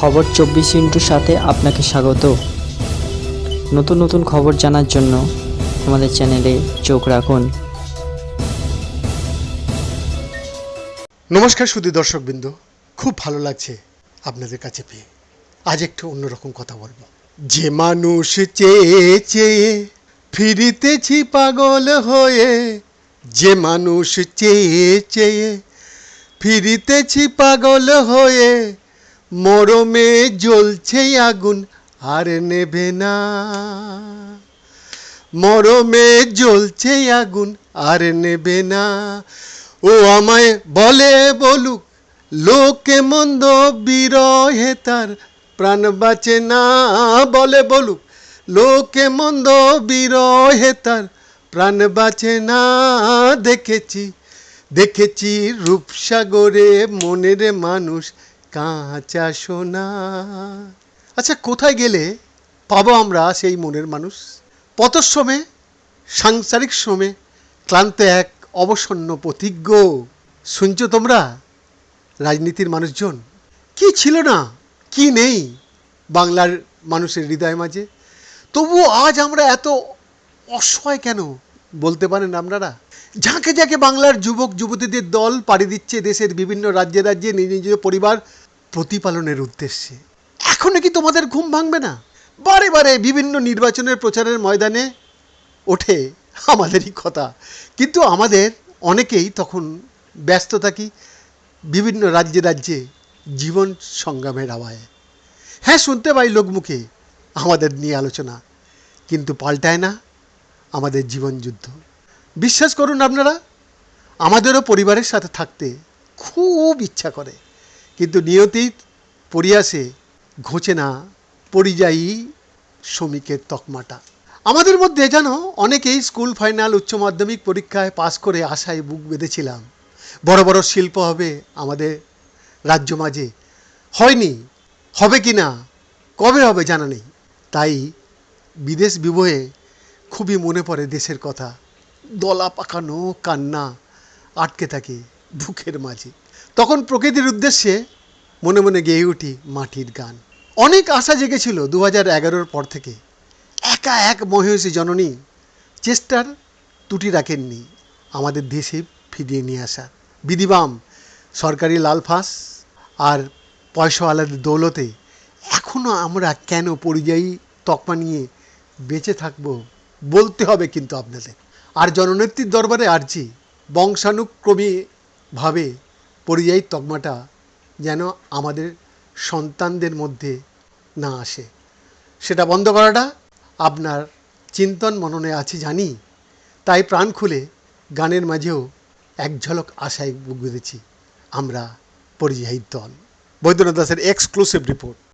খবর চব্বিশ ইন্টুর সাথে আপনাকে স্বাগত। নতুন নতুন খবর জানার জন্য আমাদের চ্যানেলে চোখ রাখুন। নমস্কার শুধু দর্শকবৃন্দ, খুব ভালো লাগছে আপনাদের কাছে পেয়ে। আজ একটু অন্যরকম কথা বলব। যে মানুষ চেয়ে চেয়ে ফিরিতেছি পাগল হয়ে, যে মানুষ চেয়ে চেয়ে ফিরিতেছি পাগল হয়ে মরমে জ্বলছে আগুন, আর নেবে না। মরমে জ্বলছে আগুন, আর নেবে না। ও আমায় বলে বলুক, লোকে মন্দ বিরহে তার, প্রাণ বাঁচে না বলে বলুক, লোকে মন্দ বিরহে তার, প্রাণ বাঁচে না। দেখেছি দেখেছি রূপসাগরে মনের মানুষ কাঁচা সোনা। আচ্ছা কোথায় গেলে পাবো আমরা সেই মনের মানুষ? পথশ্রমে, সাংসারিক শ্রমে ক্লান্ত এক অবসন্ন প্রতিজ্ঞ। শুনছো তোমরা? রাজনীতির মানুষজন, কি ছিল না, কি নেই বাংলার মানুষের হৃদয় মাঝে? তবুও আজ আমরা এত অসহায় কেন বলতে পারেন আপনারা? যাকে ঝাঁকে বাংলার যুবক যুবতীদের দল পাড়ি দিচ্ছে দেশের বিভিন্ন রাজ্যে রাজ্যে নিজ নিজ পরিবার প্রতিপালনের উদ্দেশ্যে। এখনও কি তোমাদের ঘুম ভাঙবে না? বারে বারে বিভিন্ন নির্বাচনের প্রচারের ময়দানে ওঠে আমাদেরই কথা। কিন্তু আমাদের অনেকেই তখন ব্যস্ত থাকি বিভিন্ন রাজ্যে রাজ্যে জীবন সংগ্রামের আওয়ায়। হ্যাঁ শুনতে পাই লোকমুখে আমাদের নিয়ে আলোচনা, কিন্তু পাল্টায় না আমাদের জীবন যুদ্ধ। বিশ্বাস করুন আপনারা? আমাদেরও পরিবারের সাথে থাকতে খুব ইচ্ছা করে। কিন্তু নিয়তির পরিয়াসে ঘোচে না পরিযায়ী শ্রমিকের তকমাটা। আমাদের মধ্যে যেন অনেকেই স্কুল, ফাইনাল, উচ্চ মাধ্যমিক পরীক্ষায় পাশ করে আশায় বুক বেঁধেছিলাম। বড় বড় শিল্প হবে আমাদের রাজ্য মাঝে। হয়নি, হবে কি না, কবে হবে জানা নেই। তাই বিদেশ বিবহে খুবই মনে পড়ে দেশের কথা। দলা পাকানো কান্না আটকে থাকে বুকের মাঝে। তখন প্রকৃতির উদ্দেশ্যে মনে মনে গেয়ে উঠি মাটির গান। অনেক আশা জেগেছিল দু হাজার এগারোর পর থেকে। একা এক মহিষী জননী চেষ্টার ত্রুটি রাখেননি আমাদের দেশে ফিরিয়ে নিয়ে আসা। বিধিবাম, সরকারি লালফাস আর পয়সাওয়ালাদের দৌলতে এখনও আমরা কেন পরিযায়ী তকমা নিয়ে বেঁচে থাকব বলতে হবে কিন্তু আপনাদের। আর জননেত্রীর দরবারে আর্জি বংশানুক্রমীভাবে পরিযায়ী তকমাটা যেন আমাদের সন্তানদের মধ্যে না আসে। সেটা বন্ধ করাটা আপনার চিন্তন মননে আছে জানি, তাই প্রাণ খুলে গানের মাঝেও এক ঝলক আশায় বুক আমরা পরিযায়ী দল। বৈদ্যনাথ দাসের এক্সক্লুসিভ রিপোর্ট